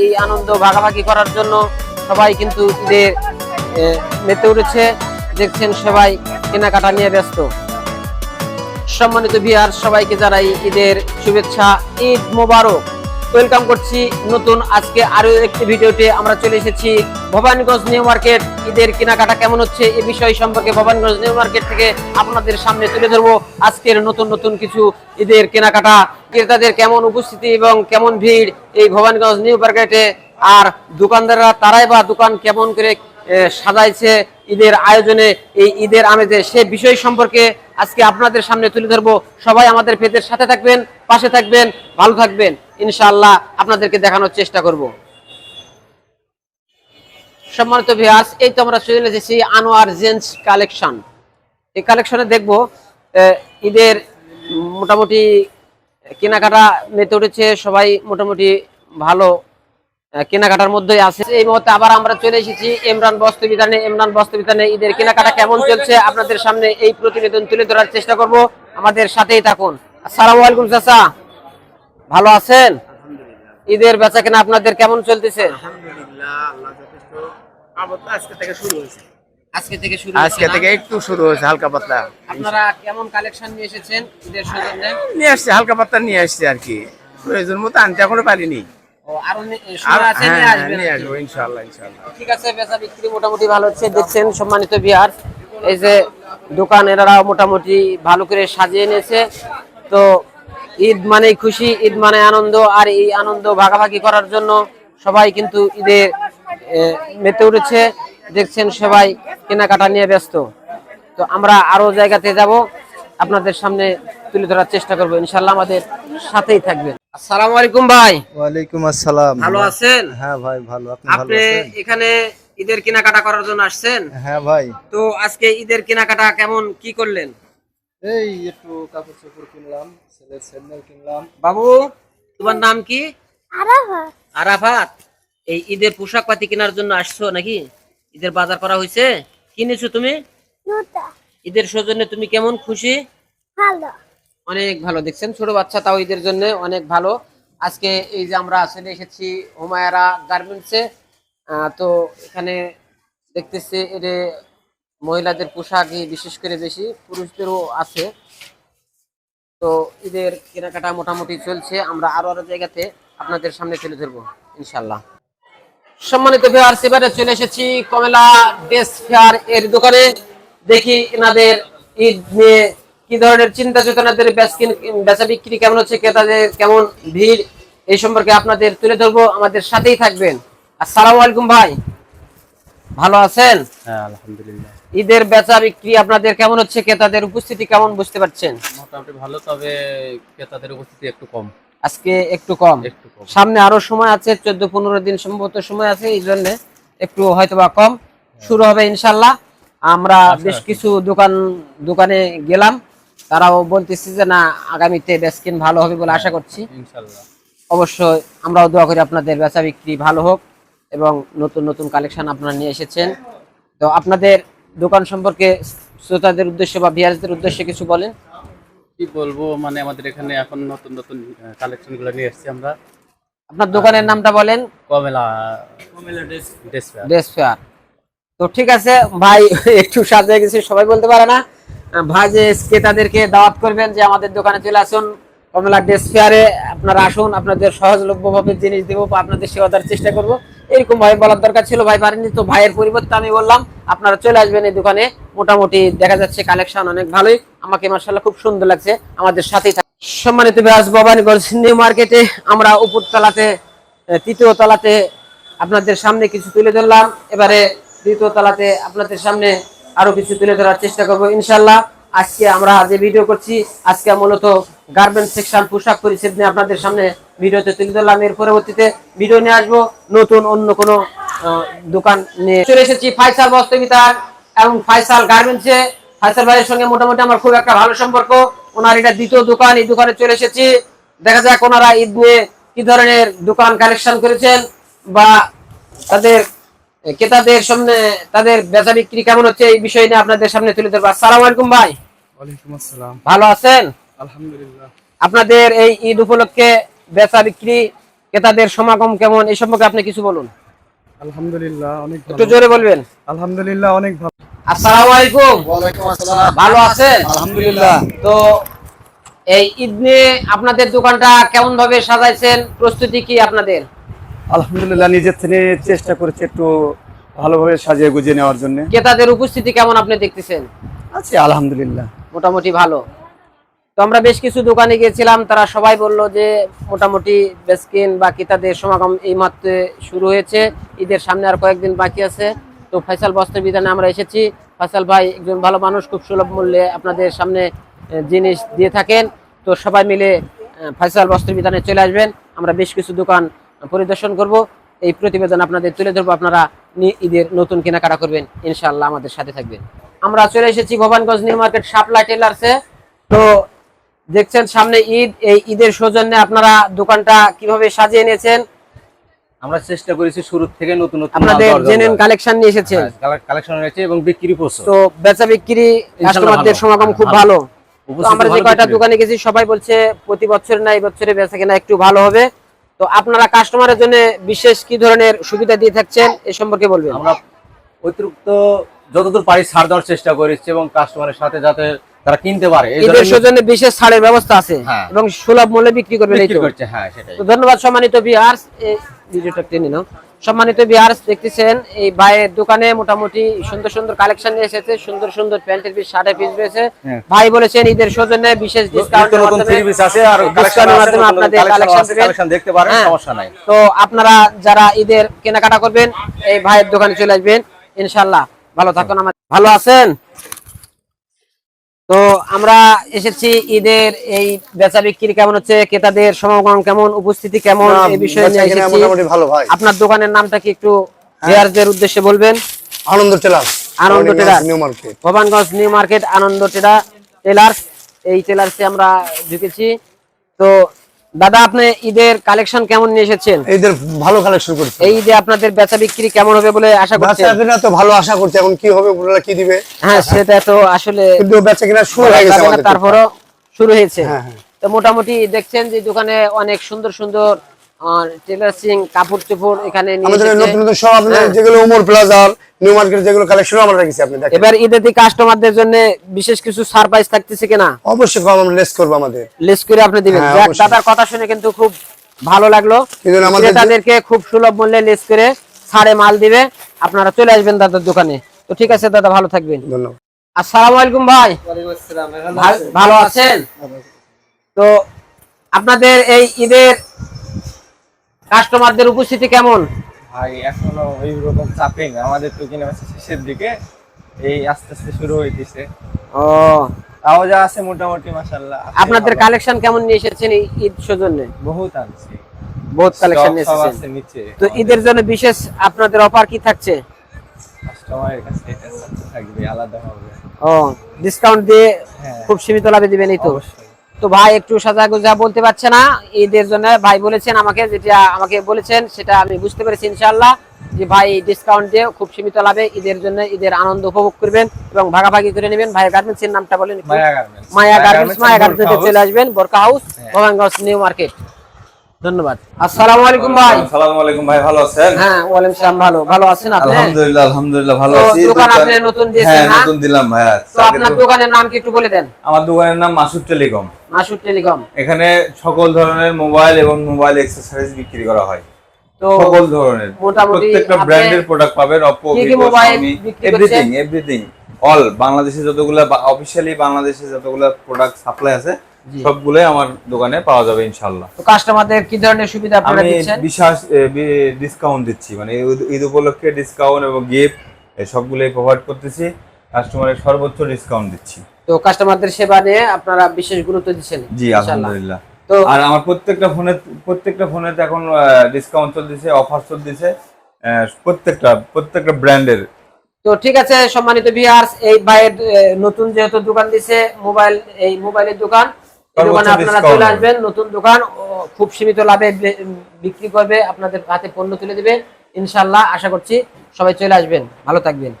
এই আনন্দ ভাগাভাগি করার জন্য সবাই কিন্তু ঈদের মেতে উঠেছে। দেখছেন সবাই কেনাকাটা নিয়ে ব্যস্ত। সম্মানিত বিহার সবাইকে জানাই ঈদের শুভেচ্ছা, ঈদ মোবারক। ওয়েলকাম করছি নতুন আজকে আরও একটি ভিডিওতে আমরা চলে এসেছি ভবানীগঞ্জ নিউ মার্কেট। ঈদের কেনাকাটা কেমন হচ্ছে এ বিষয় সম্পর্কে ভবানীগঞ্জ নিউ মার্কেট থেকে আপনাদের সামনে তুলে ধরবো আজকের নতুন নতুন কিছু ঈদের কেনাকাটা। ক্রেতাদের কেমন উপস্থিতি এবং কেমন ভিড় এই ভবানীগঞ্জ নিউ মার্কেটে? আর দোকানদাররা তারাই বা দোকান কেমন করে সাজাইছে? ঈদের আয়োজনে এই ঈদের আমেজে সে বিষয় সম্পর্কে আজকে আপনাদের সামনে তুলে ধরবো। সবাই আমাদের পেজের সাথে থাকবেন, পাশে থাকবেন, ভালো থাকবেন। ইনশাআল্লাহ আপনাদেরকে দেখানোর চেষ্টা করব। সম্মানিত ভিউয়ার্স, এই তো আমরা চলে এসেছি আনোয়ার জেন্স কালেকশন। এই কালেকশনে দেখব ঈদের মোটামুটি কেনাকাটা মেতে উঠেছে, সবাই মোটামুটি ভালো কেনাকাটার মধ্যেই আছে। এই মুহূর্তে আবার আমরা চলে এসেছি ইমরান বস্ত্র বিধানে ইমরান বস্ত্র বিধানে ঈদের কেনাকাটা কেমন চলছে? আপনাদের সামনে এই প্রতিবেদন তুলে ধরার চেষ্টা করব। আমাদের সাথেই থাকুন। আসসালামু আলাইকুম চাচা। ভালো আছেন? ঈদের বেচা কেনা আপনাদের কেমন চলতেছে? আজকে থেকে শুরু হয়েছে। আজকে থেকে শুরু আজকে থেকে একটু শুরু হয়েছে হালকা পাতলা। আপনারা কেমন কালেকশন নিয়ে এসেছেন ঈদের নিয়ে আসছে হালকা পাতলা নিয়ে আসছে আর কি। প্রয়োজন মতো আনতে এখনও পারিনি। হ্যাঁ আসবেন নিয়ে আসব ইনশাআল্লাহ ইনশাআল্লাহ। ঠিক আছে বেচা বিক্রি মোটামুটি ভালো হচ্ছে দেখছেন সম্মানিত বিহার। এই যে দোকান এনারা মোটামুটি ভালো করে সাজিয়ে নিয়েছে। তো ঈদ মানেই খুশি ঈদ মানে আনন্দ আর এই আনন্দ ভাগাভাগি করার জন্য সবাই কিন্তু ঈদে মেতে উঠেছে। দেখছেন সবাই কেনাকাটা নিয়ে ব্যস্ত। তো আমরা আরও জায়গাতে যাব। আপনাদের সামনে তুলে ধরার চেষ্টা করব। ইনশাল্লাহ আমাদের সাথেই থাকবেন। আসসালামু আলাইকুম ভাই। ওয়ালাইকুম আসসালাম। ভালো আছেন? হ্যাঁ ভাই ভালো। আপনি ভালো আছেন? এখানে ঈদের কেনাকাটা করার জন্য আসছেন? হ্যাঁ ভাই। তো আজকে ঈদের কেনাকাটা কেমন কি করলেন? এই একটু কাপড় চোপড় কিনলাম ছেলের স্যান্ডেল কিনলাম। বাবু তোমার নাম কি? আরাফাত। এই ঈদের পোশাক পাতি কেনার জন্য আসছো নাকি? ঈদের বাজার করা হয়েছে? কিনেছো তুমি? ঈদের সৌজন্যে তুমি কেমন খুশি? ভালো। অনেক ভালো। দেখছেন, ছোট বাচ্চা তাও ঈদের জন্য অনেক ভালো। আজকে এই যে আমরা আসলে এসেছি হুমায়রা গার্মেন্টসে তো এখানে দেখতেছি এর মহিলাদের পোশাকই বিশেষ করে বেশি, পুরুষদেরও আছে। তো ঈদের কেনাকাটা মোটামুটি চলছে। আমরা আরও আরও জায়গাতে আপনাদের সামনে তুলে ধরবো ইনশাল্লাহ সম্মানিত ভিউয়ার্স চলে এসেছি কমলা ড্রেস ফেয়ার এর দোকানে। দেখি এনাদের ঈদ নিয়ে কি ধরনের চিন্তা চেতনাদের বেচা বিক্রি কেমন হচ্ছে ক্রেতাদের কেমন ভিড় এই সম্পর্কে আপনাদের তুলে ধরবো। আমাদের সাথেই থাকবেন। আসসালামু আলাইকুম ভাই। ভালো আছেন? হ্যাঁ আলহামদুলিল্লাহ। ঈদের বেচা বিক্রি আপনাদের কেমন হচ্ছে ক্রেতাদের উপস্থিতি কেমন বুঝতে পারছেন? মোটামুটি ভালো তবে ক্রেতাদের উপস্থিতি একটু কম। আজকে একটু কম। একটু কম। সামনে আরও সময় আছে চোদ্দ পনেরো দিন সম্ভবত সময় আছে এই জন্য একটু হয়তো বা কম শুরু হবে ইনশাল্লাহ। আমরা বেশ কিছু দোকান দোকানে গেলাম। তারাও বলতেছি যে না আগামীতে বেসকিন ভালো হবে বলে আশা করছি। অবশ্যই আমরাও দোয়া করি আপনাদের বেচা বিক্রি ভালো হোক এবং নতুন নতুন কালেকশন আপনারা নিয়ে এসেছেন। তো আপনাদের দোকান সম্পর্কে শ্রোতাদের উদ্দেশ্যে বা ভিয়ার্সদের উদ্দেশ্যে কিছু বলেন। কি বলব মানে আমাদের এখানে এখন নতুন নতুন কালেকশনগুলো নিয়ে এসেছি আমরা। আপনার দোকানের নামটা বলেন। কমেলা ড্রেস ফেয়ার ড্রেস ফেয়ার তো ঠিক আছে ভাই একটু সাজিয়ে গেছি সবাই বলতে পারে না? ভাই যে ক্রেতাদেরকে দাওয়াত করবেন যে আমাদের দোকানে চলে আসুন কমলা ড্রেস ফেয়ারে আপনারা আসুন আপনাদের সহজলভ্যভাবে জিনিস দেবো বা আপনাদের সেবা দেওয়ার চেষ্টা করব। এরকম ভাই বলার দরকার ছিল ভাই পারেননি তো ভাইয়ের পরিবর্তে আমি বললাম আপনারা চলে আসবেন এই দোকানে। মোটামুটি দেখা যাচ্ছে কালেকশন অনেক ভালোই। আমাকে মার্শাল্লাহ খুব সুন্দর লাগছে আমাদের সাথেই সম্মানিত ব্যাস ভবানীগঞ্জ নিউ মার্কেটে আমরা উপরতলাতে আহ, তৃতীয় তলাতে আপনাদের সামনে কিছু তুলে ধরলাম। এবারে দ্বিতীয় তলাতে আপনাদের সামনে আরও কিছু তুলে ধরার চেষ্টা করব, ইনশাল্লাহ। আজকে আমরা যে ভিডিও করছি, আজকে মূলত গার্মেন্টস সেকশন পোশাক পরিচ্ছেদ নিয়ে আপনাদের সামনে ভিডিওতে তুলে ধরলাম। এর পরবর্তীতে ভিডিও নিয়ে আসব, নতুন অন্য কোনো দোকান নিয়ে। চলে এসেছি ফাইসাল বস্ত্রবিতার এবং ফাইসাল গার্মেন্টসে ফাইসাল ভাইয়ের সঙ্গে মোটামুটি আমার খুব একটা ভালো সম্পর্ক। ওনার এটা দ্বিতীয় দোকান, এই দোকানে চলে এসেছি। দেখা যাক ওনারা ঈদ নিয়ে কি ধরনের দোকান কালেকশন করেছেন বা তাদের ক্রেতাদের সামনে তাদের বেচা বিক্রি কেমন হচ্ছে এই বিষয় নিয়ে আপনাদের সামনে তুলে ধরবো। আসসালামু আলাইকুম ভাই। ওয়ালাইকুম আসসালাম। ভালো আছেন? আলহামদুলিল্লাহ। আপনাদের এই ঈদ উপলক্ষে বেচা বিক্রি ক্রেতাদের সমাগম কেমন এই সম্পর্কে আপনি কিছু বলুন। আলহামদুলিল্লাহ অনেক একটু জোরে বলবেন। আলহামদুলিল্লাহ অনেক ভালো। আসসালামু আলাইকুম। ওয়ালাইকুম আসসালাম। ভালো আছেন? আলহামদুলিল্লাহ। তো এই ঈদ নিয়ে আপনাদের দোকানটা কেমন ভাবে সাজাইছেন? প্রস্তুতি কি আপনাদের? আলহামদুলিল্লাহ নিজের থেকে চেষ্টা করেছি একটু ভালোভাবে সাজিয়ে গুজিয়ে নেওয়ার জন্য। ক্রেতাদের উপস্থিতি কেমন আপনি দেখতেছেন? আছি আলহামদুলিল্লাহ। মোটামুটি ভালো। তো আমরা বেশ কিছু দোকানে গিয়েছিলাম তারা সবাই বলল যে মোটামুটি বেসকিন বা ক্রেতাদের সমাগম এই মাত্র শুরু হয়েছে ঈদের সামনে আর কয়েকদিন বাকি আছে। তো ফয়সাল বস্ত্র বিধানে আমরা এসেছি। ফয়সাল ভাই একজন ভালো মানুষ খুব সুলভ মূল্যে আপনাদের সামনে জিনিস দিয়ে থাকেন। তো সবাই মিলে ফয়সাল বস্ত্র বিধানে চলে আসবেন। আমরা বেশ কিছু দোকান পরিদর্শন করব। এই প্রতিবেদন আপনাদের তুলে ধরবো। আপনারা ঈদের নতুন কেনাকাটা করবেন। ইনশাআল্লাহ আমাদের সাথে থাকবেন। আমরা চলে এসেছি ভবানগঞ্জ নিউ মার্কেট শাপলা টেলার্সে তো দেখছেন সামনে ঈদ। এই ঈদের সৌজন্যে আপনারা দোকানটা কীভাবে সাজিয়ে নিয়েছেন আমরা চেষ্টা করেছি শুরু থেকে নতুন নতুন আপনাদের জেনুইন কালেকশন নিয়ে এসেছেন। কালেকশন হয়েছে এবং বিক্রি প্রচুর। তো বেচা বিক্রি কাস্টমারদের সমাগম খুব ভালো। ভালো। আমরা যে কয়টা দোকানে গেছি সবাই বলছে প্রতি বছর না এই বছরে বেচা কেনা একটু ভালো হবে। তো আপনারা কাস্টমারের জন্য বিশেষ কি ধরনের সুবিধা দিয়ে থাকছেন এ সম্পর্কে বলবেন? আমরা অতিরিক্ত যতদূর পারি ছাড় দেওয়ার চেষ্টা করেছি এবং কাস্টমারের সাথে যাতে তারা কিনতে পারে। ধরনের সৌজন্যে বিশেষ ছাড়ের ব্যবস্থা আছে হ্যাঁ। এবং সুলভ মূল্যে বিক্রি করবে এই বিক্রি করছে হ্যাঁ সেটাই। তো ধন্যবাদ সম্মানিত ভিউয়ার্স এই ভিডিওটা টেনে নাও। সম্মানিত বিহার্স দেখতেছেন এই ভাইয়ের দোকানে মোটামুটি সুন্দর সুন্দর কালেকশন নিয়ে এসেছে সুন্দর সুন্দর প্যান্টের পিস শার্টের পিস রয়েছে। হ্যাঁ। ভাই বলেছেন ঈদের সৌজন্যে বিশেষ ডিসকাউন্টের মাধ্যমে আপনাদের কালেকশন দেখতে পারেন হ্যাঁ। সমস্যা নাই। তো আপনারা যারা ঈদের কেনাকাটা করবেন এই ভাইয়ের দোকানে চলে আসবেন ইনশাল্লাহ ভালো থাকুন আমার ভালো আছেন? তো আমরা এসেছি ঈদের এই বেচা বিক্রি কেমন হচ্ছে ক্রেতাদের সমাগম কেমন উপস্থিতি কেমন এই বিষয়ে নিয়ে এসেছি। মোটামুটি ভালো ভাই। আপনার দোকানের নামটা কি একটু ভিউয়ারদের উদ্দেশ্যে বলবেন? Anand tailor. Anand tailor. New market. Bhabanganj new market Anand tailor tailors. এই টেলার্সে আমরা ঢুকেছি। তো দাদা আপনি ঈদের কালেকশন কেমন নিয়ে এসেছেন? ঈদের ভালো কালেকশন করছি। এই যে আপনাদের বেচা বিক্রি কেমন হবে বলে আশা বেচা করছেন? কিনা তো ভালো আশা করছে এখন কি হবে ওনারা কি দিবে? হ্যাঁ সেটা তো আসলে কিন্তু বেচা কিনা শুরু হয়ে গেছে আমাদের। তারপরও শুরু হয়েছে। হ্যাঁ, হ্যাঁ। তো মোটামুটি দেখছেন যে দোকানে অনেক সুন্দর সুন্দর টেলার্সিং কাপড় চোপড় এখানে নিয়ে আমাদের নতুন নতুন সব আপনাদের হ্যাঁ। যেগুলো ওমর প্লাজার নিউ মার্কেট যেগুলো কালেকশন আমরা রেখেছি আপনি দেখেন। এবার ঈদের দিকে কাস্টমারদের জন্য বিশেষ কিছু সারপ্রাইজ থাকতেছে কিনা? অবশ্যই কম আমরা লেস করব আমাদের। লেস করে আপনি দিবেন। হ্যাঁ, দাদার কথা শুনে কিন্তু খুব ভালো লাগল। আমাদের যে- খুব সুলভ মূল্যে লেস করে ছাড়ে মাল দিবে। আপনারা চলে আসবেন দাদার দোকানে। তো ঠিক আছে দাদা ভালো থাকবেন। ধন্যবাদ। আসসালামু আলাইকুম ভাই। ভালো আছেন? তো আপনাদের এই ঈদের কাস্টমারদের উপস্থিতি কেমন? ভাই এখনও ওই রকম চাপেই না। আমাদের তো কিনা শেষের দিকে। এই আস্তে আস্তে শুরু হইতেছে। ও। তাও যা আছে মোটামুটি মাসাল্লাহ আপনাদের কালেকশন কেমন নিয়ে এসেছেন এই ঈদ সৌজন্যে? বহুত আনছি। বহুত কালেকশন নিয়ে এসেছেন। তো ঈদের জন্য বিশেষ আপনাদের অফার কি থাকছে? কাস্টমারের কাছে এটা থাকবে আলাদা হবে। ও ডিসকাউন্ট দিয়ে হ্যাঁ। খুব সীমিত লাভে দিবেন এই তো? অবশ্যই। তো ভাই একটু সাজা গোজা বলতে পারছে না ঈদের জন্য ভাই বলেছেন আমাকে যেটা আমাকে বলেছেন সেটা আমি বুঝতে পেরেছি ইনশাল্লাহ যে ভাই ডিসকাউন্ট দিয়ে খুব সীমিত লাভে ঈদের জন্য ঈদের আনন্দ উপভোগ করবেন এবং ভাগাভাগি করে নেবেন ভাই গার্মেন্টস এর নামটা বলেন। Maya garments Maya garments. চলে আসবেন বোরকা হাউস হ্যাঁ। ভবানগঞ্জ নিউ মার্কেট ধন্যবাদ। আসসালামু আলাইকুম ভাই। আসসালামু আলাইকুম ভাই ভালো আছেন? হ্যাঁ ওয়ালাইকুম সালাম ভালো। ভালো আছেন আপনি? আলহামদুলিল্লাহ আলহামদুলিল্লাহ ভালো আছি। দোকান আপনি নতুন দিয়েছেন হ্যাঁ নতুন দিলাম ভাইয়া তো আপনার দোকানের নাম কি একটু বলে দেন? আমার দোকানের নাম মাসুদ টেলিকম। মাসুদ টেলিকম। এখানে সকল ধরনের মোবাইল এবং মোবাইল অ্যাক্সেসরিজ বিক্রি করা হয়। তো সকল ধরনের। প্রত্যেকটা ব্র্যান্ডের প্রোডাক্ট পাবেন Oppo mobile everything everything all বাংলাদেশে যতগুলো অফিশিয়ালি বাংলাদেশে যতগুলো প্রোডাক্ট সাপ্লাই আছে। সবগুলোই আমার দোকানে পাওয়া যাবে ইনশাআল্লাহ। তো কাস্টমারদের কি ধরনের সুবিধা আপনারা দিচ্ছেন? আমি বিশেষ ডিসকাউন্ট দিচ্ছি মানে ঈদ- উপলক্ষে ডিসকাউন্ট এবং গিফট সবগুলোই প্রোভাইড করতেছি কাস্টমারের সর্বোচ্চ ডিসকাউন্ট দিচ্ছি। তো কাস্টমারদের সেবা নিয়ে আপনারা বিশেষ গুরুত্ব দিচ্ছেন জি আলহামদুলিল্লাহ। তো আর আমার প্রত্যেকটা ফোনে প্রত্যেকটা ফোনেতে এখন ডিসকাউন্ট চলতেছে অফার চলতেছে প্রত্যেকটা প্রত্যেকটা ব্র্যান্ডের তো ঠিক আছে সম্মানিত ভিউয়ার্স এই ভাইয়ের নতুন যেহেতু দোকান দিছে মোবাইল এই মোবাইলের দোকান দোকানে আপনারা চলে আসবেন নতুন দোকান খুব সীমিত লাভে বিক্রি করবে আপনাদের হাতে পণ্য তুলে দেবে। ইনশাআল্লাহ আশা করছি সবাই চলে আসবেন। ভালো থাকবেন।